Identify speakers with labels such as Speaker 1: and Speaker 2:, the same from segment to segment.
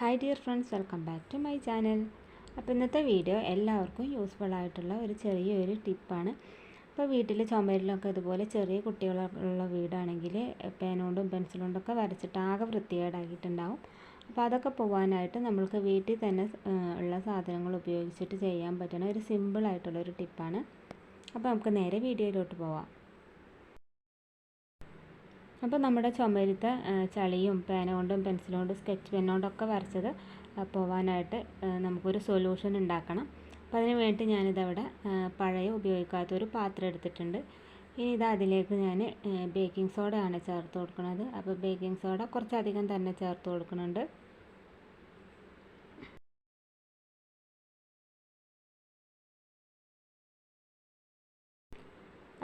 Speaker 1: Hi dear friends welcome back to my channel അപ്പോൾ ഇന്നത്തെ video എല്ലാവർക്കും യൂസ്ഫുൾ ആയിട്ടുള്ള ഒരു ചെറിയൊരു ടിപ്പാണ് അപ്പോൾ വീട്ടിൽ ചുമരിലൊക്കെ ഇതുപോലെ ചെറിയ കുട്ടികളുള്ള വീടാണെങ്കിൽ പേനോണ്ടും പെൻസിലുകൊണ്ടൊക്കെ വരച്ചിട്ട് ആകെ വൃത്തികേടാക്കിയിട്ടുണ്ടാവും. അപ്പോൾ അതൊക്കെ പോകാനായിട്ട് നമ്മൾക്ക് വീട്ടിൽ തന്നെ ഉള്ള സാധനങ്ങൾ ഉപയോഗിച്ചിട്ട് ചെയ്യാൻ പറ്റുന്ന ഒരു സിമ്പിളായിട്ടുള്ള ഒരു ടിപ്പാണ് അപ്പോൾ നമുക്ക് നേരെ വീഡിയോയിലോട്ട് പോവാം. അപ്പോൾ നമ്മുടെ ചുമരിത്തെ ചളിയും പേന കൊണ്ടും പെൻസിൽ കൊണ്ടും സ്കെച്ച് പെൻ കൊണ്ടൊക്കെ വരച്ചത് പോവാനായിട്ട് നമുക്കൊരു സൊല്യൂഷൻ ഉണ്ടാക്കണം. അപ്പോൾ അതിന് വേണ്ടി ഞാനിതവിടെ പഴയ ഉപയോഗിക്കാത്ത ഒരു പാത്രം എടുത്തിട്ടുണ്ട്. ഇനി ഇത് അതിലേക്ക് ഞാൻ ബേക്കിംഗ് സോഡയാണ് ചേർത്ത് കൊടുക്കുന്നത്. അപ്പോൾ ബേക്കിംഗ് സോഡ കുറച്ചധികം തന്നെ ചേർത്ത് കൊടുക്കുന്നുണ്ട്.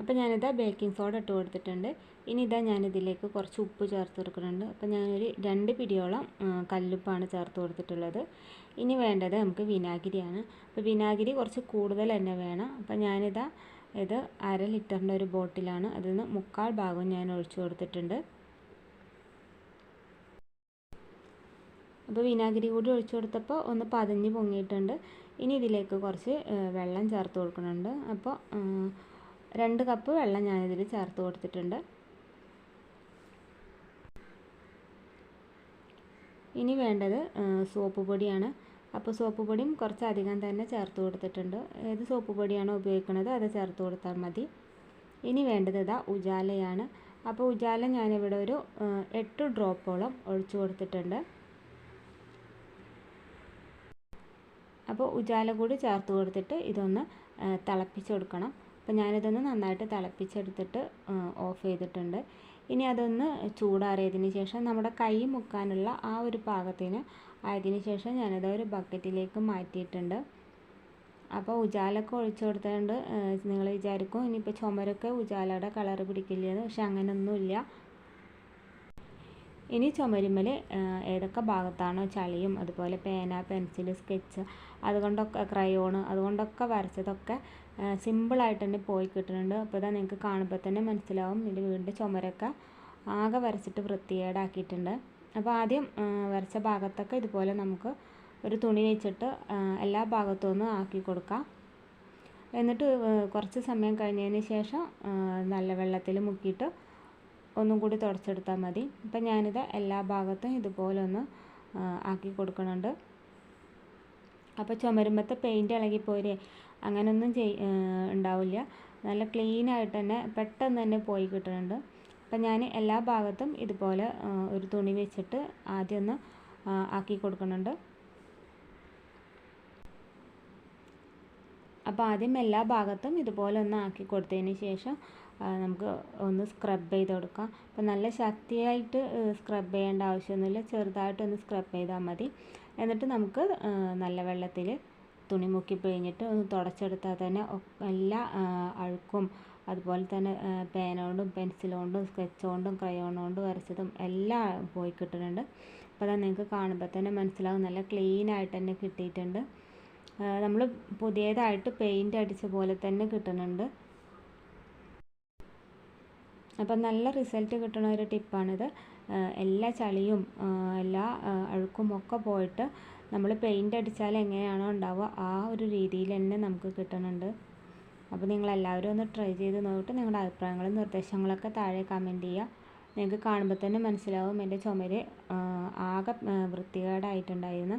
Speaker 1: അപ്പോൾ ഞാനിതാ ബേക്കിംഗ് സോഡ ഇട്ട് കൊടുത്തിട്ടുണ്ട്. ഇനി ഇതാ ഞാനിതിലേക്ക് കുറച്ച് ഉപ്പ് ചേർത്ത് കൊടുക്കുന്നുണ്ട്. അപ്പോൾ ഞാനൊരു രണ്ട് പിടിയോളം കല്ലുപ്പാണ് ചേർത്ത് കൊടുത്തിട്ടുള്ളത്. ഇനി വേണ്ടത് നമുക്ക് വിനാഗിരിയാണ്. അപ്പോൾ വിനാഗിരി കുറച്ച് കൂടുതൽ തന്നെ വേണം. അപ്പോൾ ഞാനിതാ ഇത് അര ലിറ്ററിന്റെ ഒരു ബോട്ടിലാണ്. അതിൽ നിന്ന് മുക്കാൽ ഭാഗം ഞാൻ ഒഴിച്ചു കൊടുത്തിട്ടുണ്ട്. അപ്പോൾ വിനാഗിരി കൂടി ഒഴിച്ചു കൊടുത്തപ്പോൾ ഒന്ന് പതഞ്ഞ് പൊങ്ങിയിട്ടുണ്ട്. ഇനി ഇതിലേക്ക് കുറച്ച് വെള്ളം ചേർത്ത് കൊടുക്കുന്നുണ്ട്. അപ്പോൾ രണ്ട് കപ്പ് വെള്ളം ഞാനിതിൽ ചേർത്ത് കൊടുത്തിട്ടുണ്ട്. ഇനി വേണ്ടത് സോപ്പ് പൊടിയാണ്. അപ്പോൾ സോപ്പ് പൊടിയും കുറച്ചധികം തന്നെ ചേർത്ത് കൊടുത്തിട്ടുണ്ട്. ഏത് സോപ്പ് പൊടിയാണോ ഉപയോഗിക്കുന്നത് അത് ചേർത്ത് കൊടുത്താൽ മതി. ഇനി വേണ്ടത് ഇതാ ഉജാലയാണ്. അപ്പോൾ ഉജാല ഞാനിവിടെ ഒരു എട്ട് ഡ്രോപ്പോളം ഒഴിച്ചു കൊടുത്തിട്ടുണ്ട്. അപ്പോൾ ഉജാല കൂടി ചേർത്ത് കൊടുത്തിട്ട് ഇതൊന്ന് തിളപ്പിച്ച് കൊടുക്കണം. അപ്പോൾ ഞാനിതൊന്ന് നന്നായിട്ട് തിളപ്പിച്ചെടുത്തിട്ട് ഓഫ് ചെയ്തിട്ടുണ്ട്. ഇനി അതൊന്ന് ചൂടാറിയതിന് ശേഷം നമ്മുടെ കൈ മുക്കാനുള്ള ആ ഒരു പാകത്തിന് ആയതിന് ശേഷം ഞാനത് ഒരു ബക്കറ്റിലേക്ക് മാറ്റിയിട്ടുണ്ട്. അപ്പോൾ ഉജാലൊക്കെ ഒഴിച്ചു കൊടുത്തുകൊണ്ട് നിങ്ങൾ വിചാരിക്കും ഇനിയിപ്പോൾ ചുമരൊക്കെ ഉജാലയുടെ കളർ പിടിക്കില്ലെന്ന്. പക്ഷെ അങ്ങനെയൊന്നുമില്ല ഇനി ചുമരുമ്മൽ ഏതൊക്കെ ഭാഗത്താണോ ചളിയും അതുപോലെ പേന പെൻസിൽ സ്കെച്ച് അതുകൊണ്ടൊക്കെ ക്രയോണ് അതുകൊണ്ടൊക്കെ വരച്ചതൊക്കെ സിമ്പിളായിട്ട് തന്നെ പോയി കിട്ടുന്നുണ്ട്. അപ്പോൾ ഇതാ നിങ്ങൾക്ക് കാണുമ്പോൾ തന്നെ മനസ്സിലാവും. ഇതിന്റെ വീടിന്റെ ചുമരൊക്കെ ആകെ വരച്ചിട്ട് വൃത്തികേടാക്കിയിട്ടുണ്ട്. അപ്പോൾ ആദ്യം വരച്ച ഭാഗത്തൊക്കെ ഇതുപോലെ നമുക്ക് ഒരു തുണി വെച്ചിട്ട് എല്ലാ ഭാഗത്തു നിന്നും ആക്കി കൊടുക്കാം. എന്നിട്ട് കുറച്ച് സമയം കഴിഞ്ഞതിന് ശേഷം നല്ല വെള്ളത്തിൽ മുക്കിയിട്ട് ഒന്നും കൂടി തുടച്ചെടുത്താൽ മതി. അപ്പം ഞാനിത് എല്ലാ ഭാഗത്തും ഇതുപോലെ ഒന്ന് ആക്കി കൊടുക്കുന്നുണ്ട് അപ്പോൾ ചുമരുമ്പത്തെ പെയിന്റ് ഇളകിപ്പോരെ അങ്ങനെയൊന്നും ചെയ് ഉണ്ടാവില്ല. നല്ല ക്ലീൻ ആയിട്ട് തന്നെ പെട്ടെന്ന് തന്നെ പോയി കിട്ടുന്നുണ്ട് അപ്പം ഞാൻ എല്ലാ ഭാഗത്തും ഇതുപോലെ ഒരു തുണി വെച്ചിട്ട് ആദ്യം ഒന്ന് ആക്കി കൊടുക്കുന്നുണ്ട് അപ്പോൾ ആദ്യം എല്ലാ ഭാഗത്തും ഇതുപോലെ ഒന്ന് ആക്കി കൊടുത്തതിന് ശേഷം നമുക്ക് ഒന്ന് സ്ക്രബ് ചെയ്ത് കൊടുക്കാം. അപ്പോൾ നല്ല ശക്തിയായിട്ട് സ്ക്രബ് ചെയ്യേണ്ട ആവശ്യമൊന്നുമില്ല. ചെറുതായിട്ടൊന്ന് സ്ക്രബ് ചെയ്താൽ മതി. എന്നിട്ട് നമുക്ക് നല്ല വെള്ളത്തിൽ തുണി മുക്കി പിഴിഞ്ഞിട്ട് ഒന്ന് തുടച്ചെടുത്താൽ തന്നെ എല്ലാ അഴുക്കും അതുപോലെ തന്നെ പേന കൊണ്ടും പെൻസിൽ കൊണ്ടും സ്കെച്ച് കൊണ്ടും ക്രയോൺ കൊണ്ടും വരച്ചതും എല്ലാം പോയി കിട്ടുന്നുണ്ട്. അപ്പോൾ അത് നിങ്ങൾക്ക് കാണുമ്പോൾ തന്നെ മനസ്സിലാവും. നല്ല ക്ലീൻ ആയിട്ട് തന്നെ കിട്ടിയിട്ടുണ്ട്. നമ്മൾ പുതിയതായിട്ട് പെയിന്റ് അടിച്ച പോലെ തന്നെ കിട്ടുന്നുണ്ട് അപ്പം നല്ല റിസൾട്ട് കിട്ടുന്ന ഒരു ടിപ്പാണിത് എല്ലാ ചളിയും എല്ലാ അഴുക്കും ഒക്കെ പോയിട്ട് നമ്മൾ പെയിന്റ് അടിച്ചാൽ എങ്ങനെയാണോ ഉണ്ടാവുക ആ ഒരു രീതിയിൽ തന്നെ നമുക്ക് കിട്ടുന്നുണ്ട് അപ്പോൾ നിങ്ങൾ എല്ലാവരും ഒന്ന് ട്രൈ ചെയ്ത് നോക്കിയിട്ട് നിങ്ങളുടെ അഭിപ്രായങ്ങളും നിർദ്ദേശങ്ങളൊക്കെ താഴെ കമന്റ് ചെയ്യുക. നിങ്ങൾക്ക് കാണുമ്പോൾ തന്നെ മനസ്സിലാവും എന്റെ ചുമര് ആകെ വൃത്തികേടായിട്ടുണ്ടായിരുന്നു.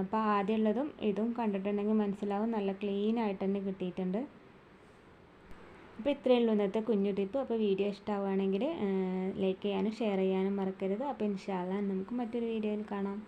Speaker 1: അപ്പോൾ ആദ്യമുള്ളതും ഇതും കണ്ടിട്ടുണ്ടെങ്കിൽ മനസ്സിലാവും. നല്ല ക്ലീൻ ആയിട്ട് തന്നെ കിട്ടിയിട്ടുണ്ട്. അപ്പോൾ ഇത്രയേ ഉള്ളൂ ഇന്നത്തെ കുഞ്ഞു ടിപ്പ്. അപ്പോൾ വീഡിയോ ഇഷ്ടമാവുകയാണെങ്കിൽ ലൈക്ക് ചെയ്യാനും ഷെയർ ചെയ്യാനും മറക്കരുത്. അപ്പോൾ ഇൻഷാല്ല നമുക്ക് മറ്റൊരു വീഡിയോയിൽ കാണാം.